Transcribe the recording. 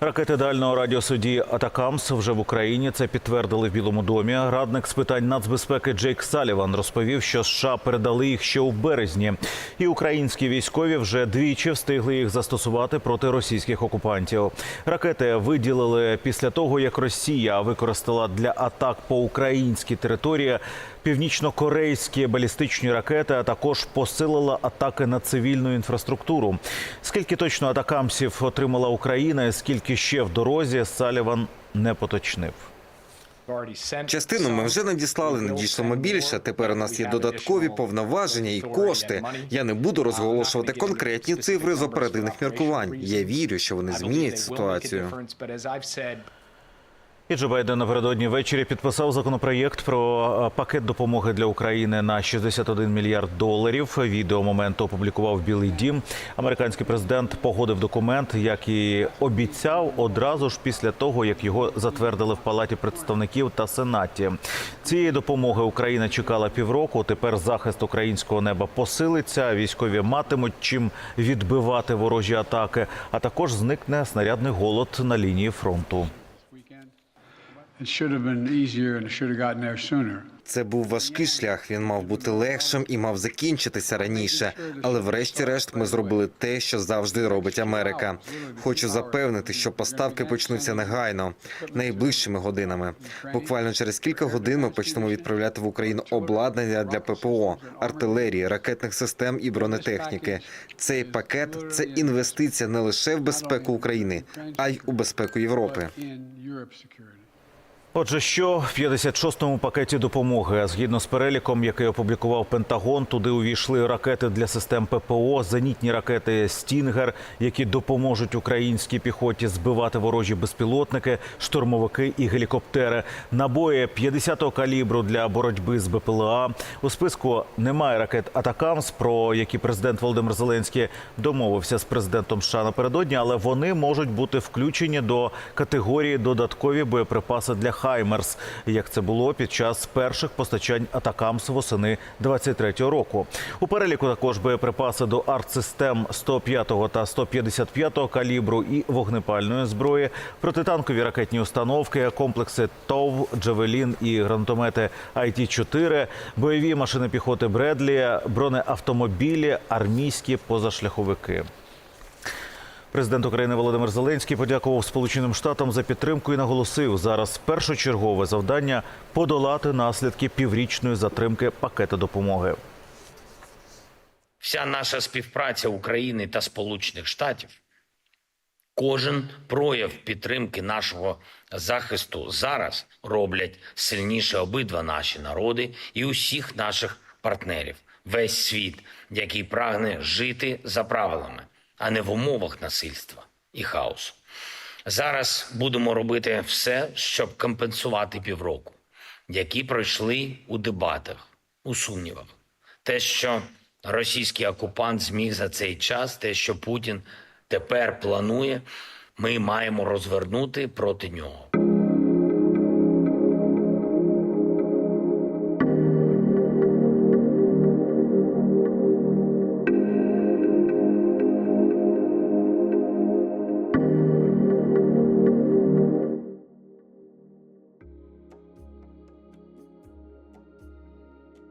Ракети дальнього радіосудді Атакамс вже в Україні. Це підтвердили в Білому домі. Радник з питань нацбезпеки Джейк Саліван розповів, що США передали їх ще у березні, і українські військові вже двічі встигли їх застосувати проти російських окупантів. Ракети виділили після того, як Росія використала для атак по українській території північно-корейські балістичні ракети, а також посилила атаки на цивільну інфраструктуру. Скільки точно атакамсів отримала Україна, і скільки ще в дорозі, Саліван не поточнив. Частину ми вже надіслали, надійшло більше. Тепер у нас є додаткові повноваження і кошти. Я не буду розголошувати конкретні цифри з оперативних міркувань. Я вірю, що вони змінять ситуацію. І Джо Байден напередодні ввечері підписав законопроєкт про е, пакет допомоги для України на 61 мільярд доларів. Відео моменту опублікував Білий Дім. Американський президент погодив документ, як і обіцяв, одразу ж після того, як його затвердили в Палаті представників та Сенаті. Цієї допомоги Україна чекала півроку. Тепер захист українського неба посилиться. Військові матимуть чим відбивати ворожі атаки, а також зникне снарядний голод на лінії фронту. Це був важкий шлях. Він мав бути легшим і мав закінчитися раніше. Але врешті-решт ми зробили те, що завжди робить Америка. Хочу запевнити, що поставки почнуться негайно, найближчими годинами. Буквально через кілька годин ми почнемо відправляти в Україну обладнання для ППО, артилерії, ракетних систем і бронетехніки. Цей пакет це інвестиція не лише в безпеку України, а й у безпеку Європи. Отже, що в 56-му пакеті допомоги, згідно з переліком, який опублікував Пентагон, туди увійшли ракети для систем ППО, зенітні ракети Стінгер, які допоможуть українській піхоті збивати ворожі безпілотники, штурмовики і гелікоптери, набої 50-го калібру для боротьби з БПЛА. У списку немає ракет Атакамс, про які президент Володимир Зеленський домовився з президентом США напередодні, але вони можуть бути включені до категорії додаткові боєприпаси для Хаймерс, як це було під час перших постачань Атакамс восени 23-го року. У переліку також боєприпаси до артсистем 105-го та 155-го калібру і вогнепальної зброї, протитанкові ракетні установки, комплекси ТОВ, Джавелін і гранатомети IT-4, бойові машини піхоти Бредлі, бронеавтомобілі, армійські позашляховики. Президент України Володимир Зеленський подякував Сполученим Штатам за підтримку і наголосив, зараз першочергове завдання подолати наслідки піврічної затримки пакету допомоги. Вся наша співпраця України та Сполучених Штатів, кожен прояв підтримки нашого захисту зараз роблять сильніше обидва наші народи і усіх наших партнерів, весь світ, який прагне жити за правилами, а не в умовах насильства і хаосу. Зараз будемо робити все, щоб компенсувати півроку, які пройшли у дебатах, у сумнівах. Те, що російський окупант зміг за цей час, те, що Путін тепер планує, ми маємо розвернути проти нього.